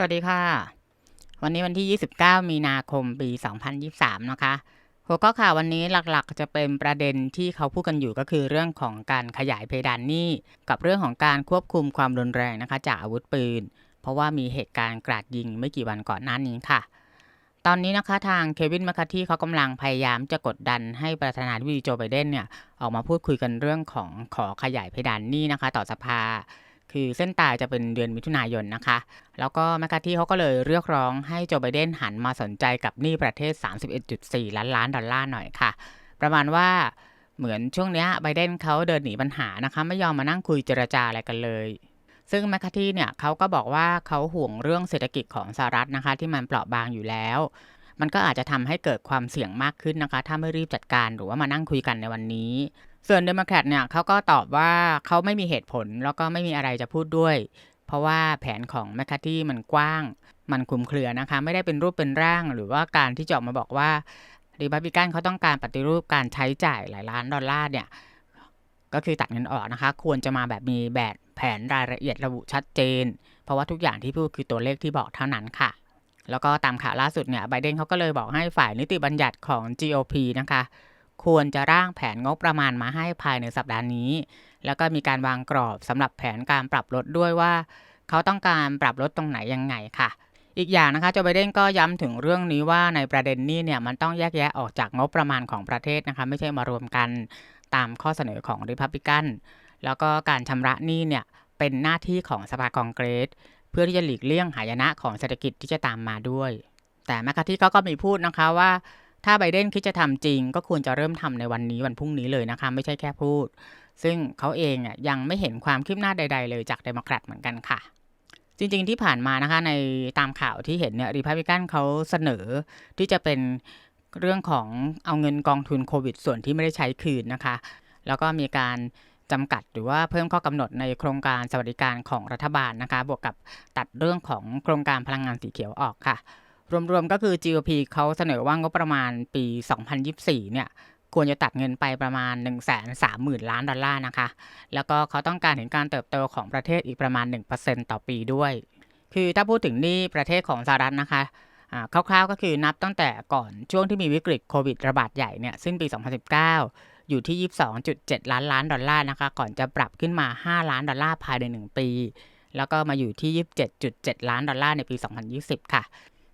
สวัสดีค่ะ วันนี้วันที่ 29 มีนาคม ปี 2023 นะคะ หัวข้อข่าววันนี้หลักๆ จะเป็นประเด็นที่เขาพูดกันอยู่ก็คือเรื่องของการขยายเพดานหนี้กับเรื่องของการควบคุมความรุนแรงนะคะ จากอาวุธปืน เพราะว่ามีเหตุการณ์กราดยิงไม่กี่วันก่อนหน้านี้ค่ะ ตอนนี้นะคะทางเควินมคคาที่เขากำลังพยายามจะกดดันให้ประธานาธิบดีโจไบเดนเนี่ยออกมาพูดคุยกันเรื่องของขอขยายเพดานหนี้นะคะ ต่อสภา คือเส้นตายจะเป็นเดือนมิถุนายนนะคะ แล้วก็แมคคาที่เขาก็เลยเรียกร้องให้โจไบเดนหันมาสนใจกับหนี้ประเทศ 31.4 ล้านล้านดอลลาร์หน่อยค่ะ ประมาณว่าเหมือนช่วงเนี้ยไบเดนเขาเดินหนีปัญหานะคะ ไม่ยอมมานั่งคุยเจรจาอะไรกันเลย ซึ่งแมคคาที่เนี่ยเขาก็บอกว่าเขาห่วงเรื่องเศรษฐกิจของสหรัฐนะคะ ที่มันเปราะบางอยู่แล้ว มันก็อาจจะทำให้เกิดความเสี่ยงมากขึ้นนะคะ ถ้าไม่รีบจัดการหรือว่ามานั่งคุยกันในวันนี้ ส่วนเดโมแครตเนี่ยเขาก็ตอบว่าเขาไม่มีเหตุผลแล้วก็ไม่มีอะไรจะพูดด้วย เพราะว่าแผนของแมคคาที่มันกว้าง มันคลุมเครือนะคะ ไม่ได้เป็นรูปเป็นร่าง หรือว่าการที่จะออกมาบอกว่ารีพับลิกันเขาต้องการปฏิรูปการใช้จ่ายหลายล้านดอลลาร์เนี่ยก็คือตัดเงินออกนะคะ ควรจะมาแบบมีแบบแผนรายละเอียดระบุชัดเจน เพราะว่าทุกอย่างที่พูดคือตัวเลขที่บอกเท่านั้นค่ะ แล้วก็ตามข่าวล่าสุดเนี่ยไบเดนเขาก็เลยบอกให้ฝ่ายนิติบัญญัติของ GOP นะคะ ควรจะร่างแผนงบประมาณมาให้ภายในสัปดาห์นี้ แล้วก็มีการวางกรอบสำหรับแผนการปรับลดด้วยว่า เขาต้องการปรับลดตรงไหนยังไงค่ะ อีกอย่างนะคะโจไบเดนก็ย้ำถึงเรื่องนี้ว่าในประเด็นนี้เนี่ยมันต้องแยกแยะออกจากงบประมาณของประเทศนะคะไม่ใช่มารวมกันตามข้อเสนอของริพับลิกันแล้วก็การชำระหนี้เนี่ยเป็นหน้าที่ของสภาคองเกรส เพื่อที่จะหลีกเลี่ยงหายนะของเศรษฐกิจที่จะตามมาด้วย แต่แมคคาที่เขาก็มีพูดนะคะว่า ถ้าไบเดนคิดจะทำจริง ก็ควรจะเริ่มทำในวันนี้วันพรุ่งนี้เลยนะคะ ไม่ใช่แค่พูด ซึ่งเขาเองอะยังไม่เห็นความคืบหน้าใด ๆ เลยจากเดโมแครตเหมือนกันค่ะจริงๆที่ผ่านมานะคะในตามข่าวที่เห็นเนี่ยรีพับลิกันเขาเสนอที่จะเป็นเรื่องของเอาเงินกองทุนโควิด ส่วนที่ไม่ได้ใช้คืนนะคะ แล้วก็มีการจำกัดหรือว่าเพิ่มข้อกำหนดในโครงการสวัสดิการของรัฐบาลนะคะ บวกกับตัดเรื่องของโครงการพลังงานสีเขียวออกค่ะ รวมๆก็คือ GOP เขาเสนอว่างบประมาณปี 2024 เนี่ยควรจะตัดเงินไปประมาณ 1 3 0 0 0 0 ล้านดอลลาร์นะคะ แล้วก็เขาต้องการเห็นการเติบโตของประเทศอีกประมาณ 1%ต่อปีด้วย คือถ้าพูดถึงนี่ประเทศของสหรัฐนะคะคร่าวๆก็คือนับตั้งแต่ก่อนช่วงที่มีวิกฤตโควิดระบาดใหญ่เนี่ยสิ้นปี 2019 อยู่ที่ 22.7 ล้านล้านดอลลาร์นะคะ ก่อนจะปรับขึ้นมา 5 ล้านดอลลาร์ภายใน 1 ปี แล้วก็มาอยู่ที่ 27.7 ล้านดอลลาร์ในปี 2020 ค่ะ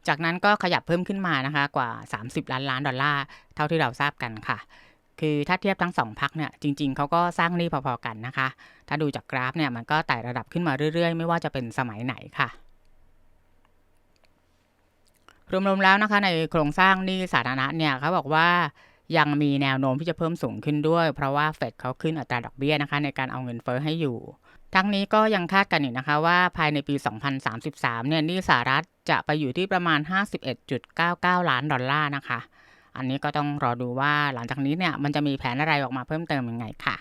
จากนั้นก็ขยับเพิ่มขึ้นมานะคะกว่า 30 ล้านล้านดอลลาร์เท่าที่เราทราบกันค่ะ คือถ้าเทียบทั้งสองพักเนี่ยจริง ๆเขาก็สร้างหนี้พอๆกันนะคะ ถ้าดูจากกราฟเนี่ยมันก็ไต่ระดับขึ้นมาเรื่อยๆ ไม่ว่าจะเป็นสมัยไหนค่ะรวมๆแล้วนะคะในโครงสร้างหนี้สาธารณะเนี่ยเขาบอกว่ายังมีแนวโน้มที่จะเพิ่มสูงขึ้นด้วย เพราะว่าเฟดเขาขึ้นอัตราดอกเบี้ยนะคะ ในการเอาเงินเฟ้อให้อยู่ ทั้งนี้ก็ยังคาดกันอีกนะคะว่าภายในปี 2033 เนี่ยนี้สหรัฐจะไปอยู่ที่ประมาณ 51.99 ล้านดอลลาร์นะคะ อันนี้ก็ต้องรอดูว่าหลังจากนี้เนี่ยมันจะมีแผนอะไรออกมาเพิ่มเติมยังไงค่ะ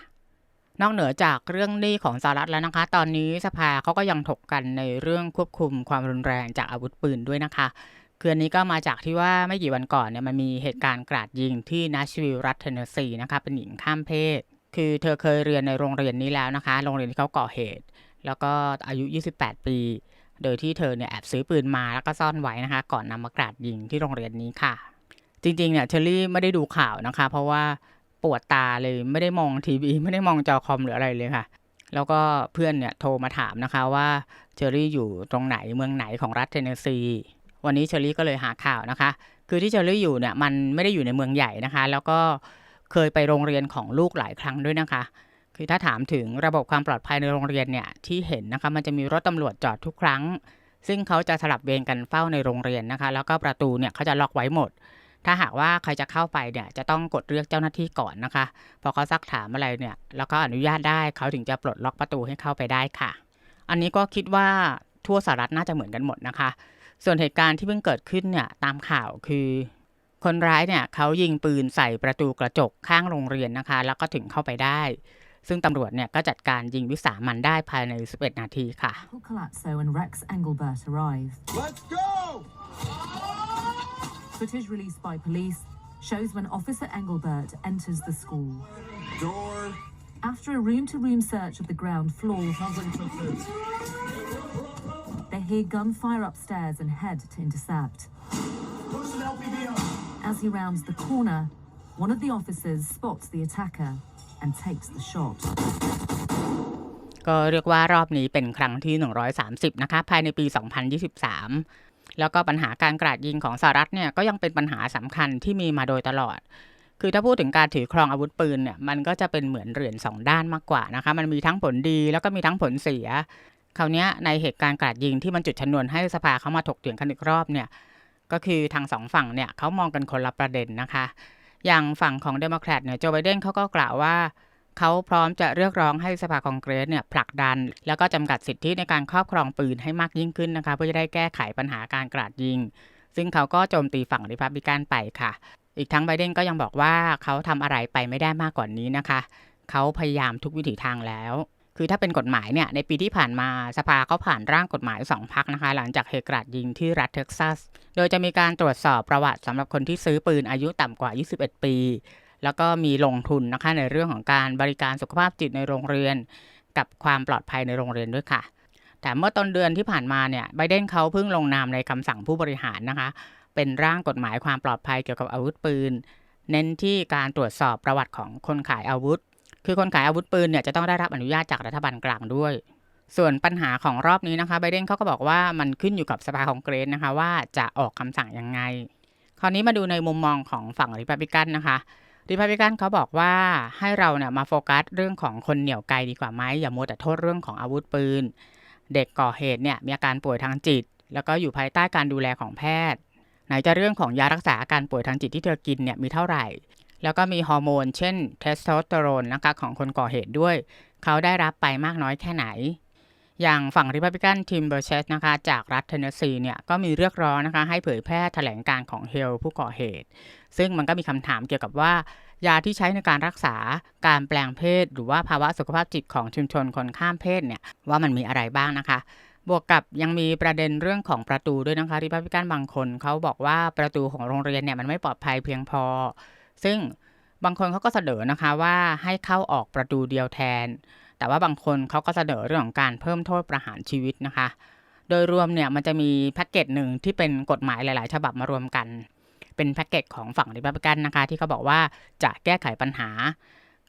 นอกเหนือจากเรื่องหนี้ของสหรัฐแล้วนะคะ ตอนนี้สภาเขาก็ยังถกกันในเรื่องควบคุมความรุนแรงจากอาวุธปืนด้วยนะคะคืออันนี้ก็มาจากที่ว่าไม่กี่วันก่อนเนี่ยมันมีเหตุการณ์กราดยิงที่นัชวิลรัฐเทนเนสซีนะคะเป็นหญิงข้ามเพศ คือเธอเคยเรียนในโรงเรียนนี้แล้วนะคะ โรงเรียนที่เขาก่อเหตุ แล้วก็อายุ 28 ปี โดยที่เธอเนี่ยแอบซื้อปืนมาแล้วก็ซ่อนไว้นะคะ ก่อนนำมากราดยิงที่โรงเรียนนี้ค่ะ จริงๆเนี่ยเชอรี่ไม่ได้ดูข่าวนะคะ เพราะว่าปวดตาเลยไม่ได้มองทีวีไม่ได้มองจอคอมหรืออะไรเลยค่ะ แล้วก็เพื่อนเนี่ยโทรมาถามนะคะว่าเชอรี่อยู่ตรงไหนเมืองไหนของรัฐเทนเนสซี วันนี้เชอรี่ก็เลยหาข่าวนะคะ คือที่เชอรี่อยู่เนี่ยมันไม่ได้อยู่ในเมืองใหญ่นะคะ แล้วก็ เคยไปโรงเรียนของลูกหลายครั้งด้วยนะคะ คือถ้าถามถึงระบบความปลอดภัยในโรงเรียนเนี่ยที่เห็นนะคะมันจะมีรถตำรวจจอดทุกครั้ง ซึ่งเขาจะสลับเวรกันเฝ้าในโรงเรียนนะคะ แล้วก็ประตูเนี่ยเขาจะล็อกไว้หมด ถ้าหากว่าใครจะเข้าไปเนี่ยจะต้องกดเรียกเจ้าหน้าที่ก่อนนะคะ พอเขาซักถามอะไรเนี่ยแล้วก็อนุญาตได้เขาถึงจะปลดล็อกประตูให้เข้าไปได้ค่ะ อันนี้ก็คิดว่าทั่วสหรัฐน่าจะเหมือนกันหมดนะคะ ส่วนเหตุการณ์ที่เพิ่งเกิดขึ้นเนี่ยตามข่าวคือ คนร้ายเนี่ยเขายิงปืนใส่ประตูกระจกข้างโรงเรียนนะคะ แล้วก็ถึงเข้าไปได้ ซึ่งตำรวจเนี่ยก็จัดการยิงวิสามันได้ภายใน 11 นาทีค่ะ Palazzo and Rex Engelbert arrive. Let's go! Footage released by police shows when Officer Engelbert enters the school. Door. After a room to room search of the ground floor, Something took this. they hear gunfire upstairs and head to intercept. Personnel PBO. As he rounds the corner, one of the officers spots the attacker and takes the shot. ก็เรียกว่ารอบนี้เป็นครั้งที่ 130 นะคะ ภายในปี 2023 แล้วก็ปัญหาการกราดยิงของสหรัฐเนี่ย ก็ยังเป็นปัญหาสำคัญที่มีมาโดยตลอด คือถ้าพูดถึงการถือครองอาวุธปืนเนี่ย มันก็จะเป็นเหมือนเหรียญสองด้านมากกว่านะคะ มันมีทั้งผลดีแล้วก็มีทั้งผลเสีย คราวนี้ในเหตุการณ์กราดยิงที่มันจุดชนวนให้สภาเขามาถกเถียงกันอีกรอบเนี่ย ก็คือทางสองฝั่งเนี่ยเขามองกันคนละประเด็นนะคะ อย่างฝั่งของเดโมแครตเนี่ยโจไบเดนเขาก็กล่าวว่าเขาพร้อมจะเรียกร้องให้สภาคองเกรสเนี่ยผลักดัน แล้วก็จำกัดสิทธิในการครอบครองปืนให้มากยิ่งขึ้นนะคะ เพื่อจะได้แก้ไขปัญหาการกราดยิง ซึ่งเขาก็โจมตีฝั่งริพับลิกันไปค่ะ อีกทั้งไบเดนก็ยังบอกว่าเขาทำอะไรไปไม่ได้มากกว่านี้นะคะ เขาพยายามทุกวิถีทางแล้ว คือถ้าเป็นกฎหมายเนี่ยในปีที่ผ่านมาสภาเขาผ่านร่างกฎหมาย 2 พักนะคะ หลังจากเหตุกราดยิงที่รัฐเท็กซัส โดยจะมีการตรวจสอบประวัติสำหรับคนที่ซื้อปืนอายุต่ำกว่า 21 ปี แล้วก็มีลงทุนนะคะในเรื่องของการบริการสุขภาพจิตในโรงเรียน กับความปลอดภัยในโรงเรียนด้วยค่ะ แต่เมื่อต้นเดือนที่ผ่านมาเนี่ยไบเดนเขาเพิ่งลงนามในคำสั่งผู้บริหารนะคะ เป็นร่างกฎหมายความปลอดภัยเกี่ยวกับอาวุธปืน เน้นที่การตรวจสอบประวัติของคนขายอาวุธ คือคนขายอาวุธปืนเนี่ยจะต้องได้รับอนุญาตจากรัฐบาลกลางด้วย ส่วนปัญหาของรอบนี้นะคะไบเดนเขาก็บอกว่ามันขึ้นอยู่กับสภาคองเกรสนะคะว่าจะออกคำสั่งยังไง คราวนี้มาดูในมุมมองของฝั่งริพับลิกันนะคะริพับลิกันเขาบอกว่าให้เราเนี่ยมาโฟกัสเรื่องของคนเหนี่ยวไกลดีกว่าไหมอย่ามัวแต่โทษเรื่องของอาวุธปืน เด็กก่อเหตุเนี่ยมีอาการป่วยทางจิต แล้วก็อยู่ภายใต้การดูแลของแพทย์ ไหนจะเรื่องของยารักษาอาการป่วยทางจิตที่เธอกินเนี่ยมีเท่าไหร่ แล้วก็มีฮอร์โมน เช่นเทสโทสเตอโรนนะคะของคนก่อเหตุด้วย เขาได้รับไปมากน้อยแค่ไหน อย่างฝั่งริพับลิกันทีมเบอร์เชสนะคะจากรัฐเทนเนสซีเนี่ยก็มีเรียกร้องนะคะให้เผยแพร่แถลงการของเฮลผู้ก่อเหตุ ซึ่งมันก็มีคำถามเกี่ยวกับว่ายาที่ใช้ในการรักษาการแปลงเพศ หรือว่าภาวะสุขภาพจิตของชุมชนคนข้ามเพศเนี่ยว่ามันมีอะไรบ้างนะคะ บวกกับยังมีประเด็นเรื่องของประตูด้วยนะคะริพับลิกันบางคนเขาบอกว่าประตูของโรงเรียนเนี่ยมันไม่ปลอดภัยเพียงพอ ซึ่งบางคนเขาก็เสนอนะคะว่าให้เข้าออกประตูเดียวแทน แต่ว่าบางคนเขาก็เสนอเรื่องของการเพิ่มโทษประหารชีวิตนะคะ โดยรวมเนี่ยมันจะมีแพ็กเกจหนึ่งที่เป็นกฎหมายหลาย ๆ ฉบับมารวมกัน เป็นแพ็กเกจของฝั่งริพับลิกันนะคะ ที่เขาบอกว่าจะแก้ไขปัญหา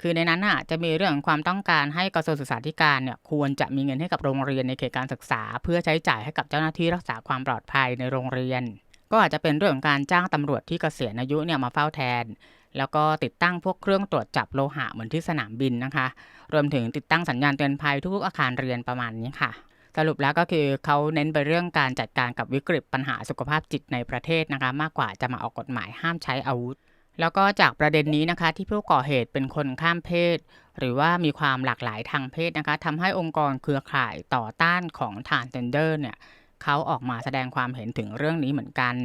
คือในนั้นน่ะจะมีเรื่องความต้องการให้กระทรวงศึกษาธิการเนี่ยควรจะมีเงินให้กับโรงเรียนในเขตการศึกษา เพื่อใช้จ่ายให้กับเจ้าหน้าที่รักษาความปลอดภัยในโรงเรียน ก็อาจจะเป็นเรื่องของการจ้างตำรวจที่เกษียณอายุเนี่ยมาเฝ้าแทน แล้วก็ติดตั้งพวกเครื่องตรวจจับโลหะเหมือนที่สนามบินนะคะ รวมถึงติดตั้งสัญญาณเตือนภัยทุกอาคารเรียนประมาณนี้ค่ะ สรุปแล้วก็คือเขาเน้นไปเรื่องการจัดการกับวิกฤตปัญหาสุขภาพจิตในประเทศนะคะ มากกว่าจะมาออกกฎหมายห้ามใช้อาวุธแล้วก็จากประเด็นนี้นะคะที่ผู้ก่อเหตุเป็นคนข้ามเพศ หรือว่ามีความหลากหลายทางเพศนะคะทำให้องค์กรเครือข่ายต่อต้านของทานเซนเดอร์เนี่ย เขาออกมาแสดงความเห็นถึงเรื่องนี้เหมือนกัน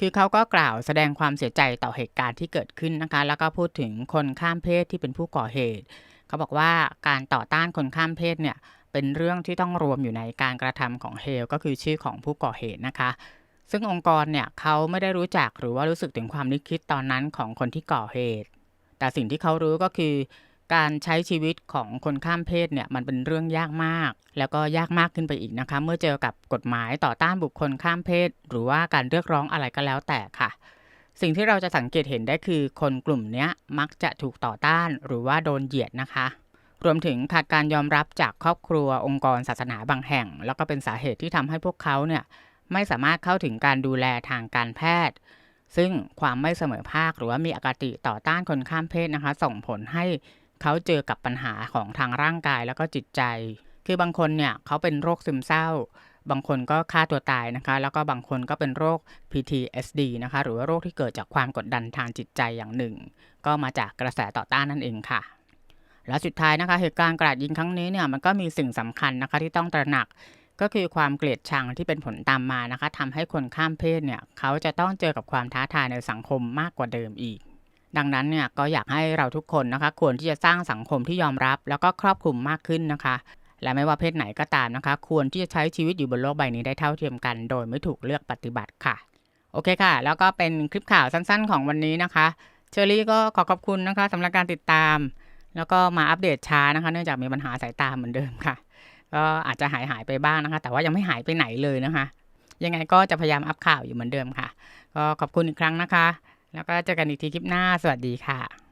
คือเขาก็กล่าวแสดงความเสียใจต่อเหตุการณ์ที่เกิดขึ้นนะคะ แล้วก็พูดถึงคนข้ามเพศที่เป็นผู้ก่อเหตุ เขาบอกว่าการต่อต้านคนข้ามเพศเนี่ยเป็นเรื่องที่ต้องรวมอยู่ในการกระทำของเฮลก็คือชื่อของผู้ก่อเหตุนะคะ ซึ่งองค์กรเนี่ยเขาไม่ได้รู้จักหรือว่ารู้สึกถึงความนึกคิดตอนนั้นของคนที่ก่อเหตุ แต่สิ่งที่เขารู้ก็คือ การใช้ชีวิตของคนข้ามเพศเนี่ยมันเป็นเรื่องยากมาก แล้วก็ยากมากขึ้นไปอีกนะคะ เมื่อเจอกับกฎหมายต่อต้านบุคคลข้ามเพศ หรือว่าการเรียกร้องอะไรก็แล้วแต่ค่ะ สิ่งที่เราจะสังเกตเห็นได้คือคนกลุ่มนี้มักจะถูกต่อต้านหรือว่าโดนเหยียดนะคะรวมถึงขาดการยอมรับจากครอบครัวองค์กรศาสนาบางแห่ง แล้วก็เป็นสาเหตุที่ทำให้พวกเขาเนี่ยไม่สามารถเข้าถึงการดูแลทางการแพทย์ ซึ่งความไม่เสมอภาคหรือว่ามีอคติต่อต้านคนข้ามเพศนะคะ ส่งผลให้ เขาเจอกับปัญหาของทางร่างกายแล้วก็จิตใจ คือบางคนเนี่ยเขาเป็นโรคซึมเศร้า บางคนก็ฆ่าตัวตายนะคะ แล้วก็บางคนก็เป็นโรค PTSD นะคะ หรือว่าโรคที่เกิดจากความกดดันทางจิตใจอย่างหนึ่ง ก็มาจากกระแสต่อต้านนั่นเองค่ะและสุดท้ายนะคะเหตุการณ์กราดยิงครั้งนี้เนี่ยมันก็มีสิ่งสำคัญนะคะที่ต้องตระหนักก็คือความเกลียดชังที่เป็นผลตามมานะคะทำให้คนข้ามเพศเนี่ยเขาจะต้องเจอกับความท้าทายในสังคมมากกว่าเดิมอีก ดังนั้นเนี่ยก็อยากให้เราทุกคนนะคะควรที่จะสร้างสังคมที่ยอมรับ แล้วก็ครอบคลุมมากขึ้นนะคะ และไม่ว่าเพศไหนก็ตามนะคะ ควรที่จะใช้ชีวิตอยู่บนโลกใบนี้ได้เท่าเทียมกัน โดยไม่ถูกเลือกปฏิบัติค่ะ โอเคค่ะ แล้วก็เป็นคลิปข่าวสั้นๆ ของวันนี้นะคะเชอรี่ก็ขอขอบคุณนะคะสำหรับการติดตาม แล้วก็มาอัปเดตช้านะคะ เนื่องจากมีปัญหาสายตาเหมือนเดิมค่ะก็อาจจะหายหายไปบ้างนะคะ แต่ว่ายังไม่หายไปไหนเลยนะคะ ยังไงก็จะพยายามอัปข่าวอยู่เหมือนเดิมค่ะ ก็ขอบคุณอีกครั้งนะคะ แล้วก็เจอกันอีกทีคลิปหน้า สวัสดีค่ะ